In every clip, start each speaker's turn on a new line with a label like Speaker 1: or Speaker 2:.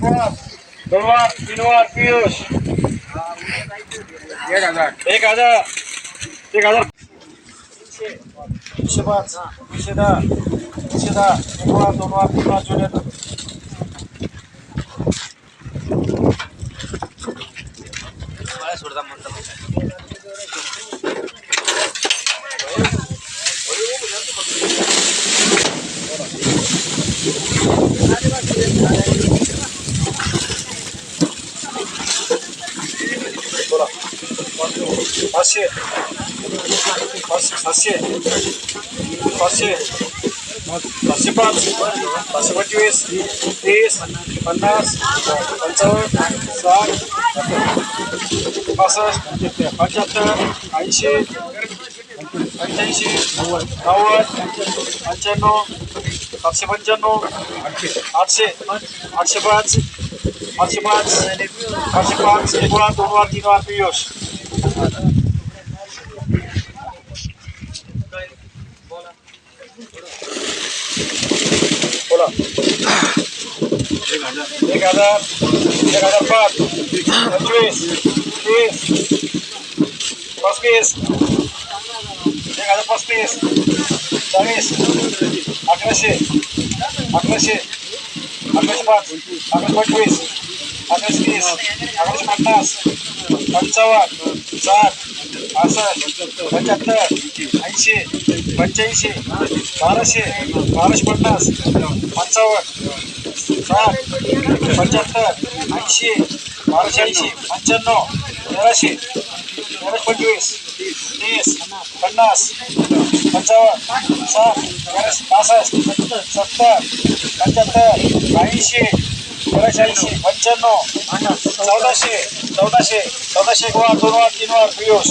Speaker 1: एक वार दोन वार तीन वार पियुष
Speaker 2: एक हजार
Speaker 1: एक हजार एक हजार एकशे पाच एकशे दहा एकशे दहा एक वार दोन वार तीन वार जुने बोला पाचशे सातशे पाचशे पाचशे पाच पाचशे पंचवीस तीस पन्नास पंचावन्न साठ पासष्ट पंच्याहत्तर ऐंशी पंच्याऐंशी नव्वद पंच्याण्णव सातशे पंच्याण्णव आठशे आठशे पाच आठशे पाच आठशे पाच एक वार दोन वार तीन वार पियुष बोला एक हजार एक हजार पाच पंचवीस तीस पस्तीस एक हजार पस्तीस चाळीस अकराशे अकराशे अकराशे पाच अकराशे पंचवीस अकराशे तीस पन्नास पंचावन्न साठ पासष्ट पंच्याहत्तर ऐंशी पंच्याऐंशी बाराशे बाराशे पन्नास पंचावन्न साठ पंच्याहत्तर ऐंशी बाराशे ऐंशी पंच्याण्णव तेराशे तेराशे पंचवीस तीस पन्नास पंचावन्न साठ पासष्ट सत्तर पंच्याहत्तर ऐंशी तेराशे ऐंशी पंच्याण्णव चौदाशे चौदाशे चौदाशे एक वार दोन वार तीन वार पियुष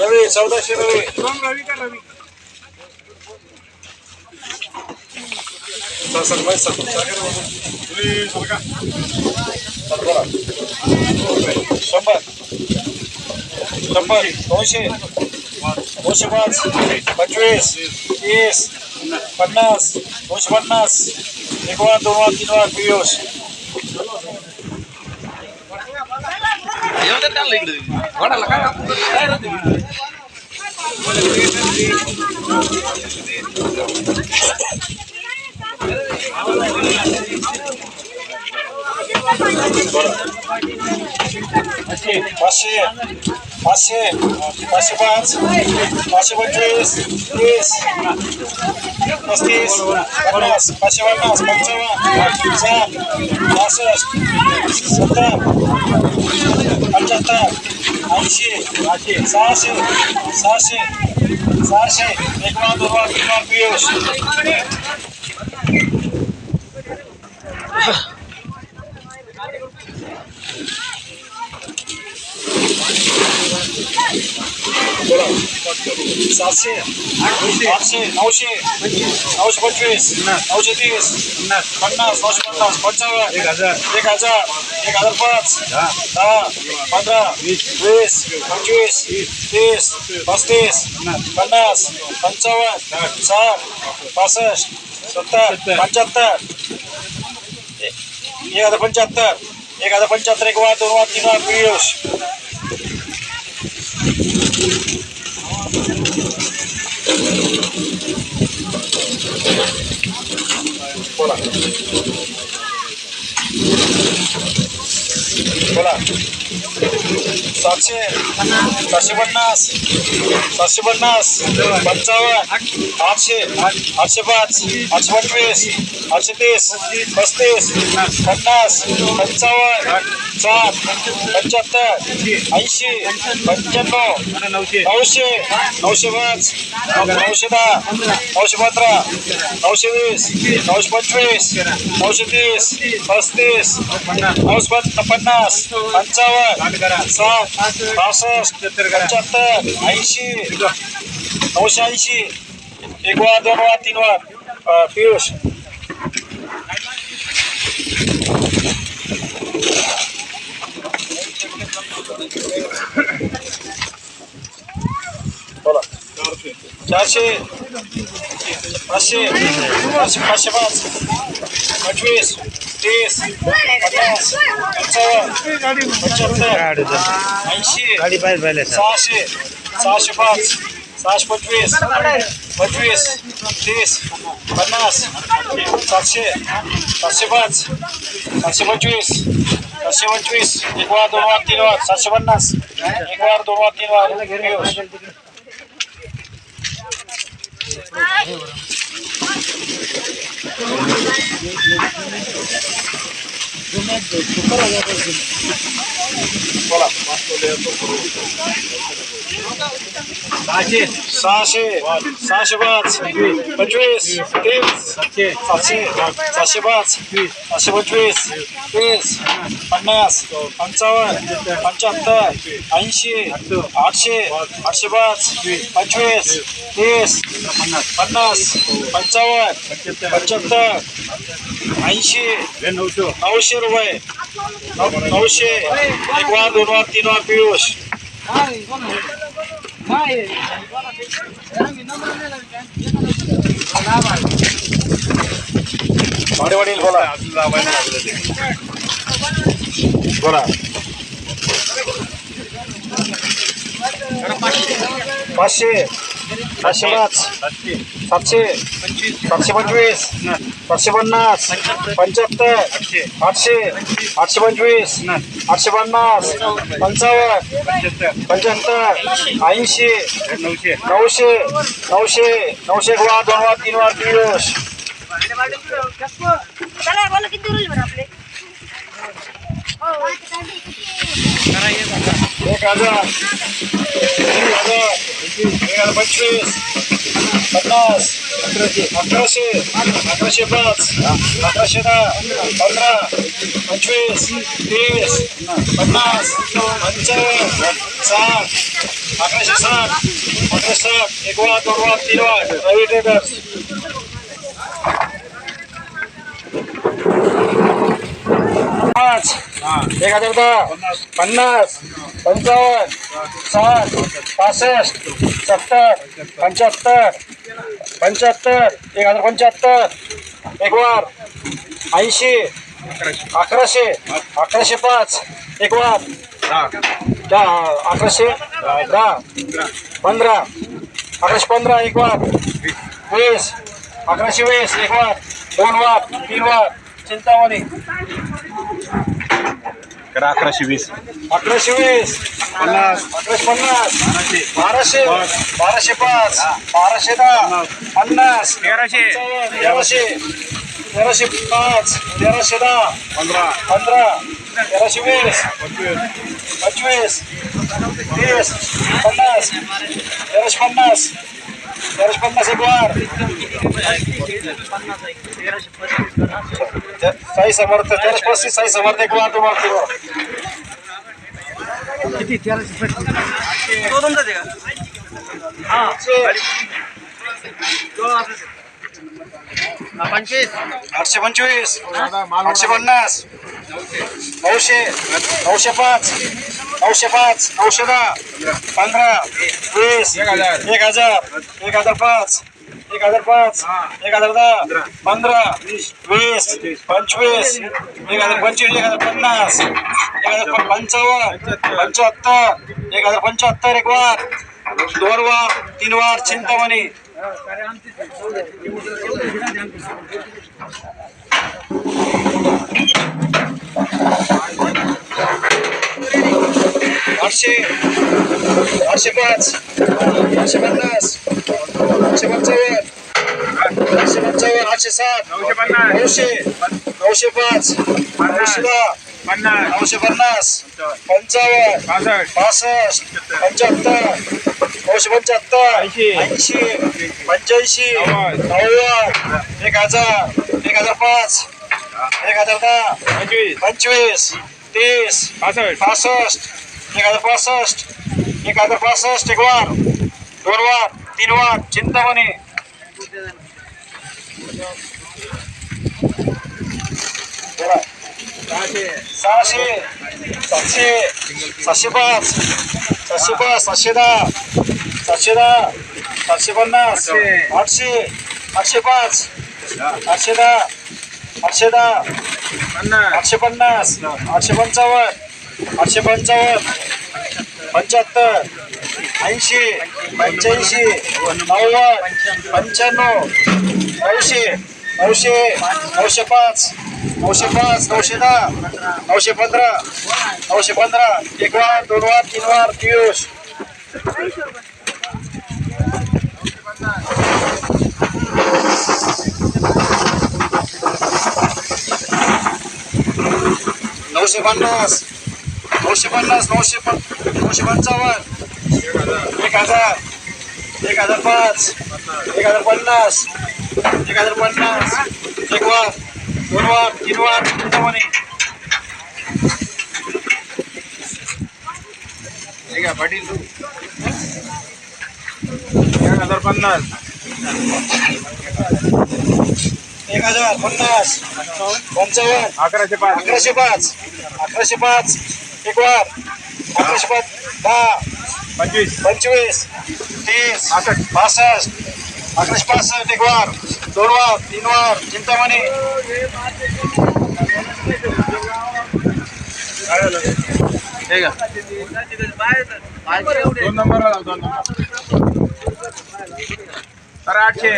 Speaker 1: रवी चौदाशे रवी
Speaker 2: रवी का रवी
Speaker 1: सर सर बाई, सर सर सर बोला शंभर शंभर दोनशे दोनशे पाच पंचवीस तीस पन्नास दोनशे पन्नास एक वार दोन वार तीन वार पियुष
Speaker 3: येऊन त्यांना इकडे वाढायला काय
Speaker 1: पाचशे पाचशे पाचशे पाच पाचशे पंचवीस तीस पस्तीस पन्नास पाचशे पन्नास पंचावन्न साठ पासष्ट सत्तर पंच्याहत्तर ऐंशी सहाशे सहाशे सहाशे एक वार दोन वार तीन वार पियुष बोला सातशे आठशे नऊशे नऊशे पंचवीस नऊशे तीस पन्नास नऊशे पन्नास पंचावन्न
Speaker 2: एक हजार
Speaker 1: एक हजार एक हजार पाच दहा पंधरा वीस पंचवीस तीस पस्तीस पन्नास पंचावन्न साठ पासष्ट सत्तर पंच्याहत्तर एक हजार पंच्याहत्तर एक हजार पंच्याहत्तर एक वाद दोन वाद तीन वाद पियुष. बोला बोला. सातशे सातशे पन्नास सातशे पन्नास पंचावन्न आठशे आठशे पाच आठशे पंचवीस आठशे तीस पस्तीस पन्नास पंचावन्न सात पंच्याहत्तर ऐंशी पंच्याण्णव
Speaker 2: नऊशे
Speaker 1: नऊशे पाच नऊशे दहा नऊशे पंधरा नऊशे वीस नऊशे पंचवीस नऊशे तीस पस्तीस नऊशे पन्नास पंचावन्न साठ पासष्ट पंच्याहत्तर ऐंशी नऊशे ऐंशी एक वा दोन वा तीन वा पियुष. बोला. चारशे पाचशे पाचशे पाचशे पाच पंचवीस. तीस पन्नास पंचावन्न पंच्याहत्तर ऐंशी
Speaker 2: गाडी पाहिजे पाहिजे
Speaker 1: सहाशे सहाशे पाच सहाशे पंचवीस पंचवीस तीस पन्नास सातशे सातशे पाच सातशे पंचवीस सातशे पंचवीस एक वार दोन वार तीन वार सातशे पन्नास एक वार दोन वार तीन वार Thank you.
Speaker 2: सहाशे
Speaker 1: सहाशे सहाशे पाच पंचवीस तीस सातशे सातशे पाच सातशे पंचवीस तीस पन्नास पंचावन्न पंच्याहत्तर ऐंशी आठशे आठशे पाच पंचवीस तीस पन्नास पंचावन्न पंच्याहत्तर ऐंशी
Speaker 2: नऊशे
Speaker 1: नऊशे रुपये. नऊशे. एक वार दोन वार तीन वार पियुष वाडे वडील बोला. बोला. पाचशे. पाचशे पाच. सातशे सातशे पंचवीस सातशे पन्नास पंच्याहत्तर आठशे आठशे पंचवीस आठशे पन्नास पंचावन्न पंच्याहत्तर ऐंशी
Speaker 2: नऊशे
Speaker 1: नऊशे नऊशे नऊशे एक वार दोन वार तीन
Speaker 4: रुल बरं आपले?
Speaker 1: एक हजार तीन हजार एक हजार पंचवीस. पन्नास अकराशे अकराशे अकराशे पाच अकराशे दहा पंधरा पंचवीस तीस पन्नास पंचावन्न साठ अकराशे साठ अकराशे साठ एक वार दोन वार तीन वार रवी ट्रेडर्स पाच एक हजार दहा पन्नास पंचावन्न साठ पासष्ट सत्तर पंच्याहत्तर पंच्याहत्तर एक हजार पंच्याहत्तर एक वार ऐंशी अकराशे अकराशे पाच एक वार दहा अकराशे दहा पंधरा अकराशे पंधरा एक वार वीस अकराशे वीस एक वार दोन वार तीन वार चिंतामणी.
Speaker 2: करा अकराशे वीस.
Speaker 1: अकराशे वीस.
Speaker 2: पन्नास.
Speaker 1: अकराशे पन्नास.
Speaker 2: बाराशे.
Speaker 1: बाराशे बाराशे पाच. बाराशे दहा. पन्नास.
Speaker 2: तेराशे
Speaker 1: तेराशे तेराशे पाच. तेराशे दहा.
Speaker 2: पंधरा.
Speaker 1: पंधरा. तेराशे वीस.
Speaker 2: पंचवीस.
Speaker 1: पंचवीस तीस पन्नास. तेराशे पन्नास. तेराशे पन्नास एक वार. साई समर्थ तेराशे पस्तीस साई समर्थ एक वार तुम्हाला तीन वार आठशे. पंचवीस. आठशे पन्नास. नऊशे नऊशे पाच. नऊशे पाच. नऊशे दहा. पंधरा. वीस.
Speaker 2: एक हजार.
Speaker 1: एक हजार. पाच. एक हजार पाच. एक हजार दहा. पंधरा. वीस. पंचवीस. एक हजार पंचवीस. एक हजार पन्नास. एक हजार पंचावन्न. पंच्याहत्तर एक हजार पंच्याहत्तर एक वार. दोन वार. तीन वार. चिंतामणी. आठशे आठशे पाच आठशे पन्नास आठशे पंचावन्न आठशे पंचावन्न आठशे सात
Speaker 2: नऊशे.
Speaker 1: नऊशे पाच नऊशे दहा नऊशे पन्नास पंचावन्न
Speaker 2: पासष्ट
Speaker 1: पंच्याहत्तर नऊशे पंच्याहत्तर
Speaker 2: ऐंशी.
Speaker 1: ऐंशी पंच्याऐंशी.
Speaker 2: नव्वद
Speaker 1: एक हजार एक हजार पाच एक हजार दहा
Speaker 2: पंचवीस.
Speaker 1: पंचवीस तीस
Speaker 2: पासष्ट.
Speaker 1: पासष्ट. एक हजार पासष्ट. एक हजार पासष्ट एक वार. दोन वार तीन वार. चिंतामणी. सहाशे. सातशे सातशे पाच. सातशे पाच सातशे दहा. सातशे दहा. सातशे पन्नास. आठशे. आठशे पाच. आठशे दहा. आठशे दहा आठशे पन्नास. आठशे पंचावन्न. आठशे पंचावन्न. पंच्याहत्तर. ऐंशी. पंच्याऐंशी. नव्वद. पंच्याण्णव. नऊशे. नऊशे. नऊशे पाच. नऊशे पाच. नऊशे दहा. नऊशे पंधरा. नऊशे पंधरा. एक वार दोन वार तीन वार पियुष. नऊशे पन्नास. नऊशे पन्नास नऊशे पन नऊशे पंचावन्न. एक हजार. एक हजार पाच. एक हजार पन्नास. एक हजार पन्नास. एक वार. दोन वार. तीन वार. चिंतामणी
Speaker 2: पाटील तू. एक हजार पन्नास.
Speaker 1: एक हजार पन्नास पंचावन्न
Speaker 2: अकराशे पाच.
Speaker 1: अकराशे पाच अकराशे पाच एक वार अकराशे पाच दहा
Speaker 2: पंचवीस.
Speaker 1: पंचवीस तीस पासष्ट. अकराशे पासष्ट एक वार दोन वार तीन वार चिंतामणी.
Speaker 2: ठीक आहे. दोन नंबर आठशे.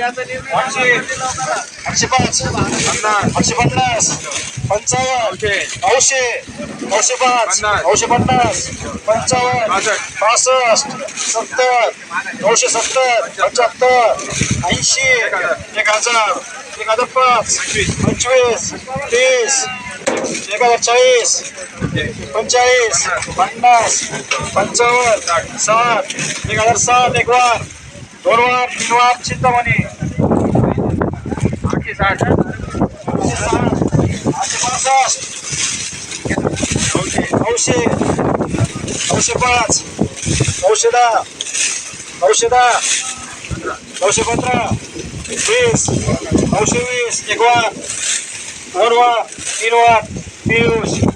Speaker 1: आठशे आठशे पाच. आठशे पन्नास. पंचावन्न.
Speaker 2: नऊशे
Speaker 1: नऊशे पाच. नऊशे पन्नास. पंचावन्न.
Speaker 2: पासष्ट.
Speaker 1: सत्तर. नऊशे सत्तर. पंच्याहत्तर. ऐंशी. एक हजार. एक हजार पाच. पंचवीस. तीस. एक हजार चाळीस. पंचेचाळीस पन्नास. पंचावन्न. साठ. एक हजार साठ. एक वार. दोन वार चिंतामणी.
Speaker 2: आठशे साठ.
Speaker 1: आठशे साठ आठशे पासष्ट नऊशे. नऊशे पाच. नऊशे दहा. नऊशे दहा. नऊशे पंधरा. वीस. नऊशे वीस. एक वार दोन वार तीन वार पियुष.